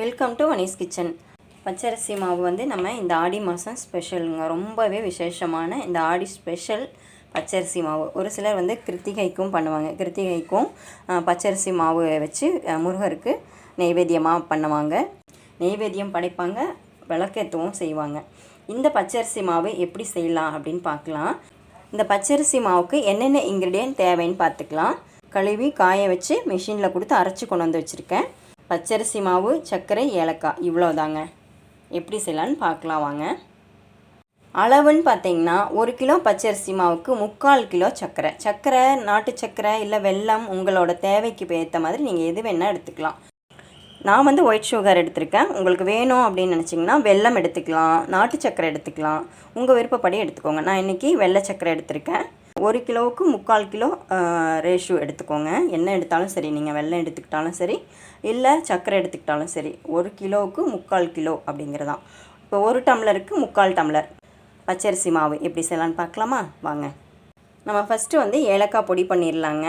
Welcome to வனீஸ் kitchen பச்சரிசி மாவு வந்து நம்ம இந்த ஆடி மாதம் ஸ்பெஷலுங்க ரொம்பவே விசேஷமான இந்த ஆடி ஸ்பெஷல் பச்சரிசி மாவு. ஒரு சிலர் வந்து கிருத்திகைக்கும் பண்ணுவாங்க. கிருத்திகைக்கும் பச்சரிசி மாவு வச்சு முருகருக்கு நெய்வேத்தியமாக பண்ணுவாங்க. நெய்வேத்தியம் படைப்பாங்க விளக்கேற்றவும் செய்வாங்க. இந்த பச்சரிசி மாவு எப்படி செய்யலாம் அப்படின்னு பார்க்கலாம். இந்த பச்சரிசி மாவுக்கு என்னென்ன இன்க்ரீடியன்ட் தேவைன்னு பார்த்துக்கலாம். கழுவி காய வச்சு மிஷினில் கொடுத்து அரைச்சி கொண்டு வந்து வச்சுருக்கேன். பச்சரிசி மாவு சர்க்கரை ஏலக்காய். இவ்வளோதாங்க எப்படி செய்யலான்னு பார்க்கலாம் வாங்க. அளவுன்னு பார்த்தீங்கன்னா ஒரு கிலோ பச்சரிசி மாவுக்கு முக்கால் கிலோ சர்க்கரை. சர்க்கரை நாட்டு சர்க்கரை இல்லை வெல்லம் உங்களோட தேவைக்கு ஏற்ற மாதிரி நீங்கள் எது வேணால் எடுத்துக்கலாம். நான் வந்து ஒயிட் சுகர் எடுத்திருக்கேன். உங்களுக்கு வேணும் அப்படின்னு நினச்சிங்கன்னா வெல்லம் எடுத்துக்கலாம் நாட்டு சர்க்கரை எடுத்துக்கலாம். உங்கள் விருப்பப்படி எடுத்துக்கோங்க. நான் இன்றைக்கி வெள்ளை சர்க்கரை எடுத்திருக்கேன். ஒரு கிலோவுக்கு முக்கால் கிலோ ரேஷியோ எடுத்துக்கோங்க. என்ன எடுத்தாலும் சரி நீங்கள் வெள்ளம் எடுத்துக்கிட்டாலும் சரி இல்லை சர்க்கரை எடுத்துக்கிட்டாலும் சரி ஒரு கிலோவுக்கு முக்கால் கிலோ அப்படிங்கிறதான். இப்போ ஒரு டம்ளருக்கு முக்கால் டம்ளர் பச்சரிசி மாவு எப்படி செய்யலான்னு பார்க்கலாமா? வாங்க. நம்ம ஃபஸ்ட்டு வந்து ஏலக்காய் பொடி பண்ணிடலாங்க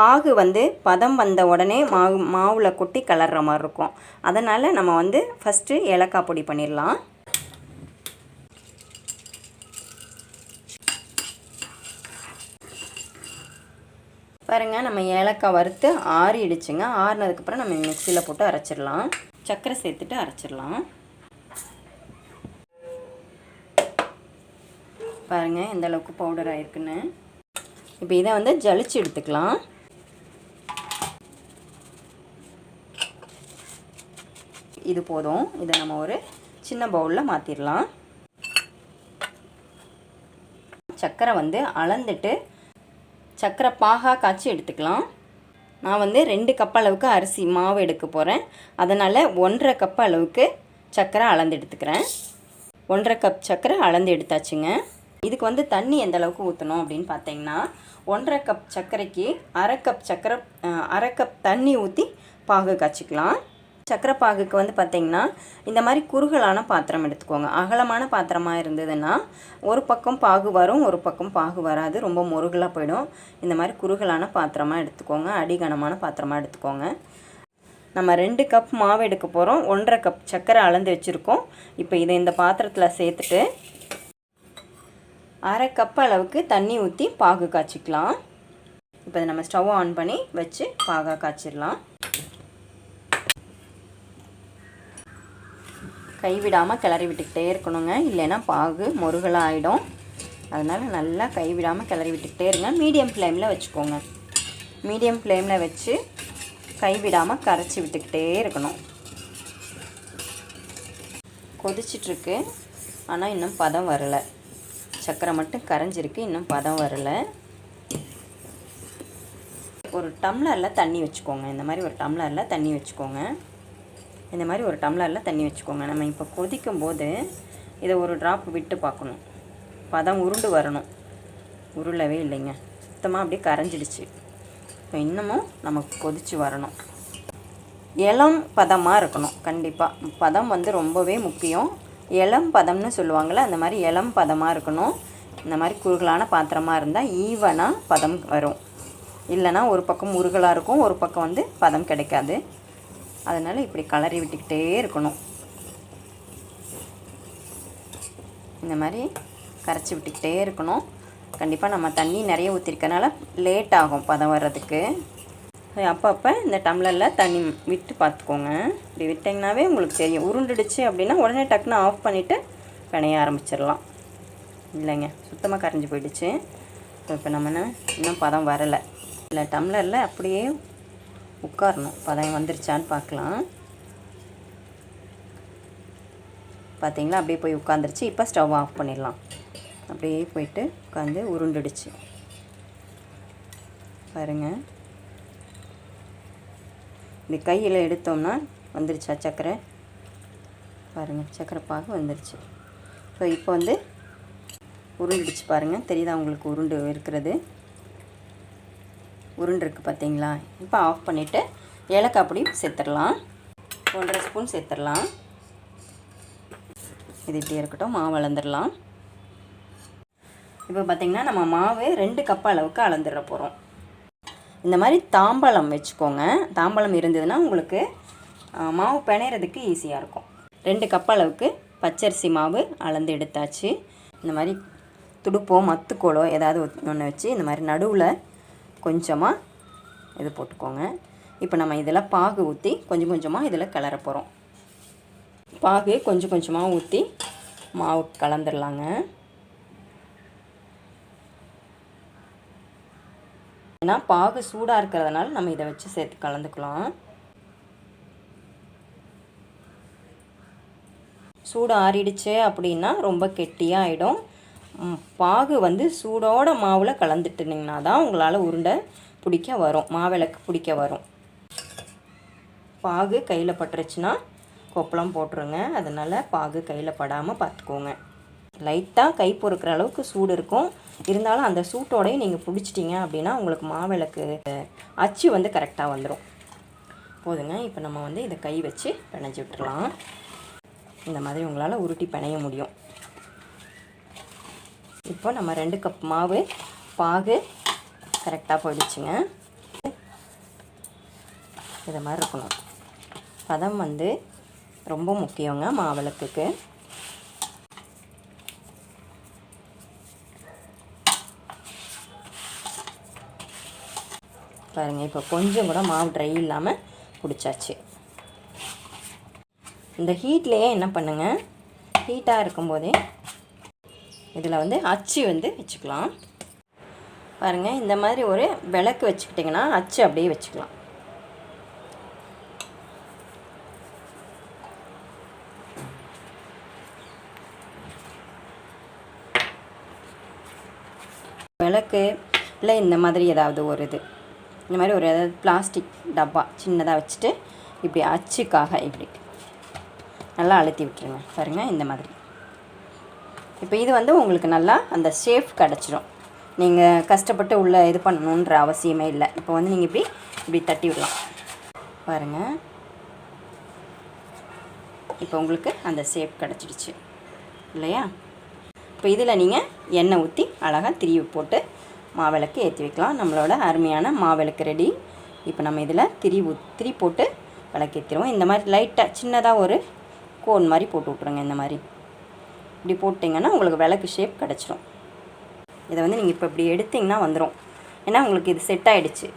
பாகு வந்து பதம் வந்த உடனே மாவு மாவில் கொட்டி கலர்ற மாதிரி இருக்கும். அதனால் நம்ம வந்து ஃபஸ்ட்டு ஏலக்காய் பொடி பண்ணிடலாம் பாருங்கள் நம்ம ஏலக்காய் வறுத்து ஆறிடுச்சுங்க ஆறினதுக்கப்புறம் நம்ம மிக்சியில் போட்டு அரைச்சிடலாம். சர்க்கரை சேர்த்துட்டு அரைச்சிடலாம். பாருங்கள் எந்த அளவுக்கு பவுடர் ஆயிருக்குன்னு. இப்போ இதை வந்து ஜலிச்சு எடுத்துக்கலாம். இது போதும். இதை நம்ம ஒரு சின்ன பவுலில் மாற்றிடலாம் சர்க்கரை வந்து அளந்துட்டு சர்க்கரை பாகா காய்ச்சி எடுத்துக்கலாம். நான் வந்து ரெண்டு கப் அளவுக்கு அரிசி மாவு எடுக்க போகிறேன் அதனால் ஒன்றரை கப் அளவுக்கு சர்க்கரை அளந்து எடுத்துக்கிறேன். ஒன்றரை கப் சர்க்கரை அளந்து எடுத்தாச்சுங்க. இதுக்கு வந்து தண்ணி எந்த அளவுக்கு ஊற்றணும் அப்படின்னு பார்த்தீங்கன்னா ஒன்றரை கப் சர்க்கரைக்கு அரை கப் சர்க்கரை அரை கப் தண்ணி ஊற்றி பாகு காய்ச்சிக்கலாம். சக்கரை பாகுக்கு வந்து பார்த்திங்கன்னா இந்த மாதிரி குறுகலான பாத்திரம் எடுத்துக்கோங்க. அகலமான பாத்திரமாக இருந்ததுன்னா ஒரு பக்கம் பாகு வரும் ஒரு பக்கம் பாகு வராது. ரொம்ப முருகலாக போயிடும். இந்த மாதிரி குறுகலான பாத்திரமாக எடுத்துக்கோங்க. அடிகனமான பாத்திரமாக எடுத்துக்கோங்க. நம்ம ரெண்டு கப் மாவு எடுக்க போகிறோம் ஒன்றரை கப் சர்க்கரை அளந்து வச்சுருக்கோம். இப்போ இதை இந்த பாத்திரத்தில் சேர்த்துட்டு அரை கப் அளவுக்கு தண்ணி ஊற்றி பாகு காய்ச்சிக்கலாம். இப்போ நம்ம ஸ்டவ் ஆன் பண்ணி வச்சு பாகா காய்ச்சிடலாம். கைவிடாமல் கிளறி விட்டுக்கிட்டே இருக்கணுங்க. இல்லைன்னா பாகு முருகலாக ஆகிடும் அதனால் நல்லா கைவிடாமல் கிளறி விட்டுக்கிட்டே இருங்க. மீடியம் ஃப்ளேமில் வச்சுக்கோங்க. மீடியம் ஃப்ளேமில் வச்சு கைவிடாமல் கரைச்சி விட்டுக்கிட்டே இருக்கணும். கொதிச்சிட்ருக்கு. ஆனால் இன்னும் பதம் வரலை. சர்க்கரை மட்டும் கரைஞ்சிருக்கு. இன்னும் பதம் வரலை. ஒரு டம்ளரில் தண்ணி வச்சுக்கோங்க. இந்த மாதிரி ஒரு டம்ளரில் தண்ணி வச்சுக்கோங்க. இந்த மாதிரி ஒரு டம்ளரில் தண்ணி வச்சுக்கோங்க. நம்ம இப்போ கொதிக்கும் போது இதை ஒரு ட்ராப் விட்டு பார்க்கணும். பதம் உருண்டு வரணும். உருளவே இல்லைங்க. சுத்தமாக அப்படியே கரைஞ்சிடுச்சு. இப்போ இன்னமும் நமக்கு கொதிச்சு வரணும். இளம் பதமாக இருக்கணும். கண்டிப்பாக பதம் வந்து ரொம்பவே முக்கியம். இளம் பதம்னு சொல்லுவாங்கள்ல அந்த மாதிரி இளம் பதமாக இருக்கணும். இந்த மாதிரி குறுகலான பாத்திரமாக இருந்தால் ஈவனாக பதம் வரும். இல்லைன்னா ஒரு பக்கம் முருகலாக இருக்கும் ஒரு பக்கம் வந்து பதம் கிடைக்காது. அதனால் இப்படி கலரி விட்டுக்கிட்டே இருக்கணும். இந்த மாதிரி கரைச்சி விட்டுக்கிட்டே இருக்கணும். கண்டிப்பாக நம்ம தண்ணி நிறைய ஊற்றிருக்கனால லேட் ஆகும் பதம் வர்றதுக்கு. அப்பப்போ இந்த டம்ளரில் தண்ணி விட்டு பார்த்துக்கோங்க. இப்படி விட்டிங்கனாவே உங்களுக்கு தெரியும். உருண்டுடுச்சு அப்படின்னா உடனே டக்குன்னு ஆஃப் பண்ணிவிட்டு பிணைய ஆரம்பிச்சிடலாம். இல்லைங்க சுத்தமாக கரைஞ்சி போயிடுச்சு. இப்போ நம்ம என்ன இன்னும் பதம் வரலை. இல்லை டம்ளரில் அப்படியே உட்காரணும். பதம் வந்துருச்சான்னு பார்க்கலாம். பார்த்தீங்களா அப்படியே போய் உட்காந்துருச்சு இப்போ ஸ்டவ் ஆஃப் பண்ணிடலாம். அப்படியே போயிட்டு உட்காந்து உருண்டுடுச்சு. பாருங்கள் இப்படி கையில் எடுத்தோம்னா வந்துருச்சா சர்க்கரை பாருங்கள் சர்க்கரை பாகு வந்துருச்சு. ஸோ இப்போ வந்து உருண்டுடுச்சு பாருங்கள் தெரியுதா உங்களுக்கு உருண்டு இருக்கிறது? உருண்டுருக்கு பார்த்தீங்களா? இப்போ ஆஃப் பண்ணிவிட்டு ஏலக்காய் பொடியும் சேர்த்துடலாம். ஒன்றரை ஸ்பூன் சேர்த்துடலாம். இது இப்படி இருக்கட்டும் மாவு அளந்துடலாம். இப்போ பார்த்திங்கன்னா நம்ம மாவு ரெண்டு கப் அளவுக்கு அளந்துட போகிறோம் இந்த மாதிரி தாம்பழம் வச்சுக்கோங்க. தாம்பழம் இருந்ததுன்னா உங்களுக்கு மாவு பிணையிறதுக்கு ஈஸியாக இருக்கும். ரெண்டு கப் அளவுக்கு பச்சரிசி மாவு அளந்து எடுத்தாச்சு. இந்த மாதிரி துடுப்போ மத்துக்கோலோ ஏதாவது ஒன்று வச்சு இந்த மாதிரி நடுவில் கொஞ்சமாக இது போட்டுக்கோங்க. இப்போ நம்ம இதில் பாகு ஊற்றி கொஞ்சம் கொஞ்சமாக இதில் கிளற போகிறோம் பாகு கொஞ்சம் கொஞ்சமாக ஊற்றி மாவு கலந்துடலாங்க ஏன்னா பாகு சூடாக இருக்கிறதுனால நம்ம இதை வச்சு சேர்த்து கலந்துக்கலாம். சூடு ஆறிடுச்சு அப்படின்னா ரொம்ப கெட்டியாக ஆகிடும் பாகு வந்து சூடோட மாவில் கலந்துட்டுனிங்கன்னா தான் உங்களால் உருண்டை பிடிக்க வரும் மாவிளக்கு பிடிக்க வரும். பாகு கையில் பட்டுருச்சுன்னா கொப்பளம் போட்டுருங்க. அதனால் பாகு கையில் படாமல் பார்த்துக்கோங்க லைட்டாக கை பொறுக்கிற அளவுக்கு சூடு இருக்கும். இருந்தாலும் அந்த சூட்டோடையும் நீங்கள் பிடிச்சிட்டிங்க அப்படின்னா உங்களுக்கு மாவிளக்கு அச்சு வந்து கரெக்டாக வந்துடும் போதுங்க. இப்போ நம்ம வந்து இதை கை வச்சு பிணைஞ்சி விட்டுறலாம். இந்த மாதிரி உங்களால் உருட்டி பிணைய முடியும். இப்போ நம்ம ரெண்டு கப் மாவு பாகு கரெக்டாக போயிடுச்சுங்க இது மாதிரி இருக்கணும். பதம் வந்து ரொம்ப முக்கியங்க மாவிளக்குக்கு பாருங்கள் இப்போ கொஞ்சம் கூட மாவு ட்ரை இல்லாமல் பிடிச்சாச்சு. இந்த ஹீட்லேயே என்ன பண்ணுங்க? ஹீட்டாக இருக்கும்போதே இதில் வந்து அச்சு வந்து வச்சுக்கலாம். பாருங்கள் இந்த மாதிரி ஒரு விளக்கு வச்சுக்கிட்டிங்கன்னா அச்சு அப்படியே வச்சுக்கலாம். விளக்கு இல்லை இந்த மாதிரி ஏதாவது ஒரு இது. இந்த மாதிரி ஒரு ஏதாவது பிளாஸ்டிக் டப்பா சின்னதாக வச்சுட்டு இப்படி அச்சுக்காக இப்படி நல்லா அழுத்தி விட்டுருங்க. பாருங்கள் இந்த மாதிரி. இப்போ இது வந்து உங்களுக்கு நல்லா அந்த ஷேப் கிடச்சிரும். நீங்கள் கஷ்டப்பட்டு உள்ளே இது பண்ணணுன்ற அவசியமே இல்லை. இப்போ வந்து நீங்கள் இப்படி இப்படி தட்டி விடலாம். பாருங்கள் இப்போ உங்களுக்கு அந்த ஷேப் கிடச்சிடுச்சு. இல்லையா? இப்போ இதில் நீங்கள் எண்ணெய் ஊற்றி அழகாக திரிவு போட்டு மாவிளக்கு ஏற்றி வைக்கலாம். நம்மளோட அருமையான மாவிளக்கு ரெடி இப்போ நம்ம இதில் திரி திரி போட்டு விளக்கு ஏற்றிடுவோம் இந்த மாதிரி லைட்டாக சின்னதாக ஒரு கோன் மாதிரி போட்டு விட்ருங்க இந்த மாதிரி. இப்படி போட்டிங்கன்னா உங்களுக்கு விளக்கு ஷேப் கிடச்சிரும். இதை வந்து நீங்கள் இப்போ இப்படி எடுத்திங்கன்னா வந்துடும் ஏன்னா உங்களுக்கு இது செட் ஆகிடுச்சு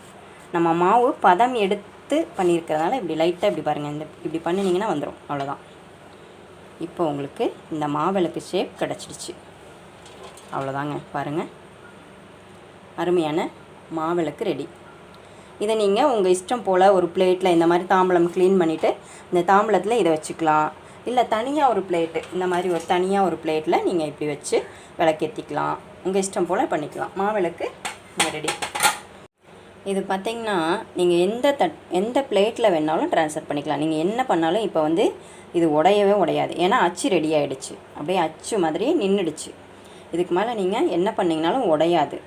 நம்ம மாவு பதம் எடுத்து பண்ணியிருக்கிறதுனால இப்படி லைட்டாக இப்படி பாருங்கள் இந்த இப்படி பண்ணினீங்கன்னா வந்துடும் அவ்வளோதான் இப்போ உங்களுக்கு இந்த மாவிளக்கு ஷேப் கிடச்சிடுச்சு. அவ்வளோதாங்க பாருங்கள் அருமையான மாவிளக்கு ரெடி இதை நீங்கள் உங்கள் இஷ்டம் போல் ஒரு பிளேட்டில் இந்த மாதிரி தாம்பலம் க்ளீன் பண்ணிவிட்டு இந்த தாம்பலத்தில் இதை வச்சுக்கலாம். இல்லை தனியாக ஒரு பிளேட்டு. இந்த மாதிரி ஒரு தனியாக ஒரு பிளேட்டில் நீங்கள் இப்படி வச்சு விளக்கேற்றிக்கலாம் உங்கள் இஷ்டம் போல் பண்ணிக்கலாம். மாவிளக்கு ரெடி இது பார்த்தீங்கன்னா நீங்கள் எந்த தட் எந்த பிளேட்டில் வேணாலும் ட்ரான்ஸ்ஃபர் பண்ணிக்கலாம். நீங்கள் என்ன பண்ணாலும் இப்போ வந்து இது உடையவே உடையாது. ஏன்னா அச்சு ரெடி ஆகிடுச்சு அப்படியே அச்சு மாதிரியே நின்றுடுச்சு இதுக்கு மேலே நீங்கள் என்ன பண்ணிங்கனாலும் உடையாது.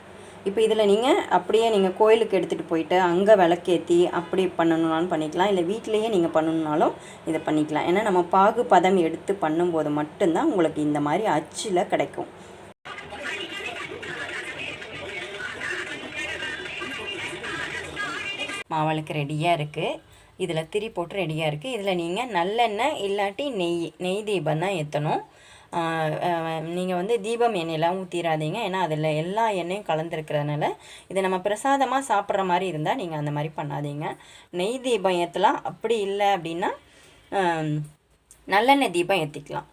இப்போ இதில் நீங்கள் அப்படியே நீங்கள் கோயிலுக்கு எடுத்துகிட்டு போயிட்டு அங்கே விளக்கேற்றி அப்படி பண்ணணுன்னாலும் பண்ணிக்கலாம். இல்லை வீட்டிலையே நீங்கள் பண்ணணுன்னாலும் இதை பண்ணிக்கலாம். ஏன்னா நம்ம பாகு பதம் எடுத்து பண்ணும்போது மட்டும்தான் உங்களுக்கு இந்த மாதிரி அச்சில் கிடைக்கும். மாவளுக்கு ரெடியாக இருக்குது இதில் திரி போட்டு ரெடியாக இருக்குது இதில் நீங்கள் நல்லெண்ணெய் இல்லாட்டி நெய் நெய் தீபம் தான் ஏற்றணும். நீங்கள் வந்து தீபம் எண்ணெயெல்லாம் ஊற்றிடாதீங்க ஏன்னா அதில் எல்லா எண்ணெயும் கலந்துருக்கிறதுனால இதை நம்ம பிரசாதமாக சாப்பிட்ற மாதிரி இருந்தால் நீங்கள் அந்த மாதிரி பண்ணாதீங்க. நெய் தீபம் ஏற்றலாம் அப்படி இல்லை அப்படின்னா நல்லெண்ணெய் தீபம் ஏற்றிக்கலாம்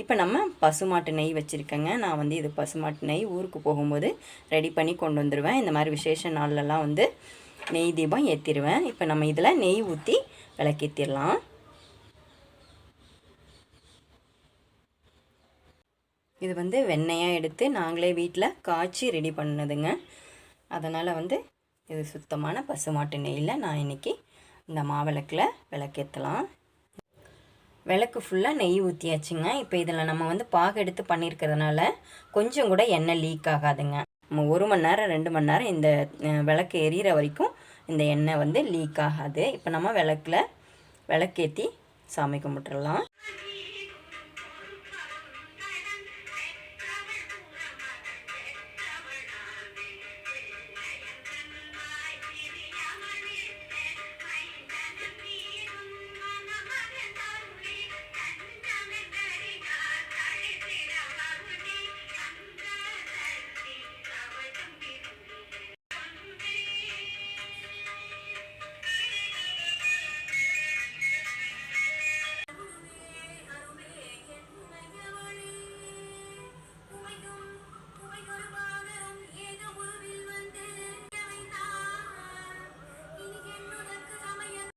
இப்போ நம்ம பசுமாட்டு நெய் வச்சுருக்கேங்க. நான் வந்து இது பசுமாட்டு நெய் ஊருக்கு போகும்போது ரெடி பண்ணி கொண்டு வந்துடுவேன் இந்த மாதிரி விசேஷ நாள்லலாம் வந்து நெய் தீபம் ஏற்றிடுவேன் இப்போ நம்ம இதில் நெய் ஊற்றி விளக்கேற்றிடலாம் இது வந்து வெண்ணெயாக எடுத்து நாங்களே வீட்டில் காய்ச்சி ரெடி பண்ணதுங்க அதனால் வந்து இது சுத்தமான பசுமாட்டு நெய்யில் நான் இன்றைக்கி இந்த மாவிளக்கில் விளக்கேற்றலாம் விளக்கு ஃபுல்லாக நெய் ஊற்றியாச்சுங்க இப்போ இதில் நம்ம வந்து பாகு எடுத்து பண்ணியிருக்கிறதுனால கொஞ்சம் கூட எண்ணெய் லீக் ஆகாதுங்க. நம்ம ஒரு மணி நேரம் ரெண்டு மணி நேரம் இந்த விளக்கு எரியிற வரைக்கும் இந்த எண்ணெய் வந்து லீக் ஆகாது. இப்போ நம்ம விளக்கில் விளக்கேற்றி சாமி கும்பிட்டுடலாம்